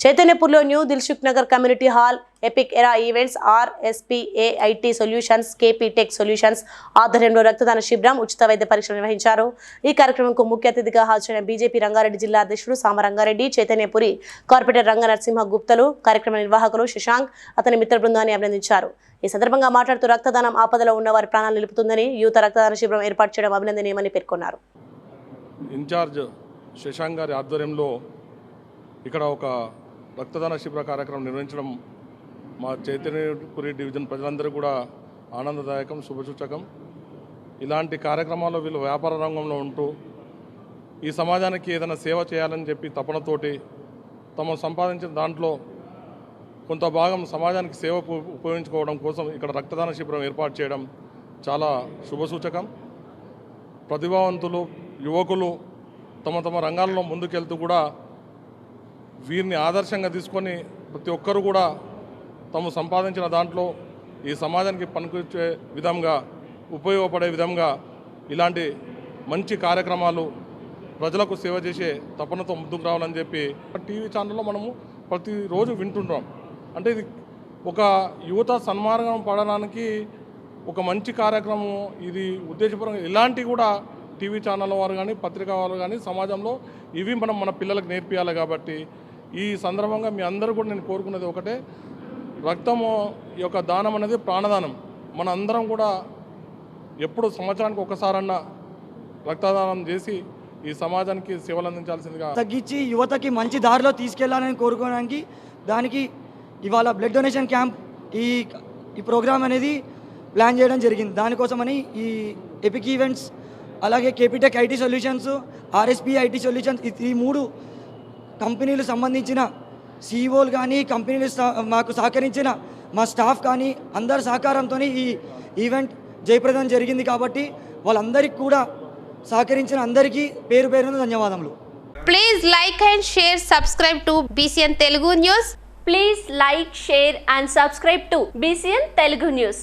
చైతన్యపూర్లో new Dilsukh Nagar community hall epic era events RSPAIT solutions KP tech solutions ఆధ్వర్యంలో రక్తదాన శిబిరం ఉచిత వైద్య పరీక్షలు నిర్వహించారు. ఈ కార్యక్రమంకు ముఖ్య అతిథిగా హాజరైన బీజేపీ రంగారెడ్డి జిల్లా అధ్యక్షుడు సామరంగారెడ్డి చైతన్యపురి కార్పొరేటర్ రంగ నరసింహ గుప్తలు కార్యక్రమ నిర్వాహకులు శశాంక్ అతని మిత్ర బృందాన్ని అభినందించారు. ఈ సందర్భంగా మాట్లాడుతూ రక్తదానం ఆపదలో ఉన్న వారి ప్రాణాలు నిలుపుతుందని యువత రక్తదాన శిబిరం ఏర్పాటు చేయడం అభినందనీయమని పేర్కొన్నారు. ఇన్ఛార్జ్ శశాంక్ గారి ఆధ్వర్యంలో ఇక్కడ ఒక రక్తదాన శిబిర కార్యక్రమం నిర్వహించడం మా చైతన్యపురి డివిజన్ ప్రజలందరూ కూడా ఆనందదాయకం శుభసూచకం. ఇలాంటి కార్యక్రమాల్లో వీళ్ళు వ్యాపార రంగంలో ఉంటూ ఈ సమాజానికి ఏదైనా సేవ చేయాలని చెప్పి తపనతోటి తమ సంపాదించిన దాంట్లో కొంత భాగం సమాజానికి సేవకు ఉపయోగించుకోవడం కోసం ఇక్కడ రక్తదాన శిబిరం ఏర్పాటు చేయడం చాలా శుభసూచకం. ప్రతిభావంతులు యువకులు తమ తమ రంగాల్లో ముందుకెళ్తూ కూడా వీరిని ఆదర్శంగా తీసుకొని ప్రతి ఒక్కరు కూడా తాము సంపాదించిన దాంట్లో ఈ సమాజానికి పనికొచ్చే విధంగా ఉపయోగపడే విధంగా ఇలాంటి మంచి కార్యక్రమాలు ప్రజలకు సేవ చేసే తపనతో ముందుకు రావాలని చెప్పి టీవీ ఛానల్లో మనము ప్రతిరోజు వింటుంటాం. అంటే ఇది ఒక యువత సన్మార్గం పడడానికి ఒక మంచి కార్యక్రమం ఇది ఉద్దేశపూర్వకంగా ఇలాంటివి కూడా టీవీ ఛానల్ వారు కానీ పత్రికా వారు కానీ సమాజంలో ఇవి మనం మన పిల్లలకు నేర్పియాలి కాబట్టి ఈ సందర్భంగా మీ అందరూ కూడా నేను కోరుకున్నది ఒకటే. రక్తము ఈ యొక్క దానం అనేది ప్రాణదానం. మన అందరం కూడా ఎప్పుడు సంవత్సరానికి ఒకసారన్నా రక్తదానం చేసి ఈ సమాజానికి సేవలు అందించాల్సిందిగా తగ్గించి యువతకి మంచి దారిలో తీసుకెళ్ళాలని కోరుకోవడానికి దానికి ఇవాళ బ్లడ్ డొనేషన్ క్యాంప్ ఈ ఈ ప్రోగ్రామ్ అనేది ప్లాన్ చేయడం జరిగింది. దానికోసమని ఈ ఎపిక్ ఈవెంట్స్ అలాగే KP tech IT solutions RSP IT solutions ఈ మూడు కంపెనీలు సంబంధించిన సీఈఓలు కానీ కంపెనీలు సహ- మాకు సహకరించిన మా స్టాఫ్ కానీ అందరి సహకారంతో ఈ ఈవెంట్ జయప్రదం జరిగింది కాబట్టి వాళ్ళందరికీ కూడా సహకరించిన అందరికీ పేరు పేరున ధన్యవాదములు Please like and share, subscribe to BCN Telugu News. Please like, share and subscribe to BCN Telugu News.